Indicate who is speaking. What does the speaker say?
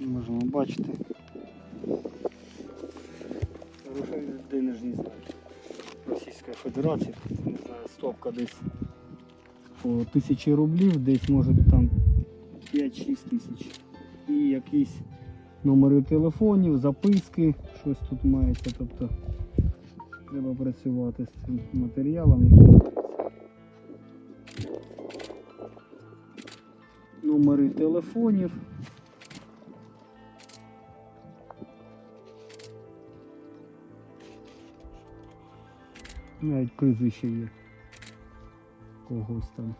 Speaker 1: Можемо бачити. денежні знаки Російської Федерації. Не знаю, стопка десь по тисячі рублів, десь може там 5-6 тисяч. І якісь номери телефонів, записки, щось тут мається. Тобто треба працювати з цим матеріалом, який. Номери телефонів. Навіть прізвище є когось там.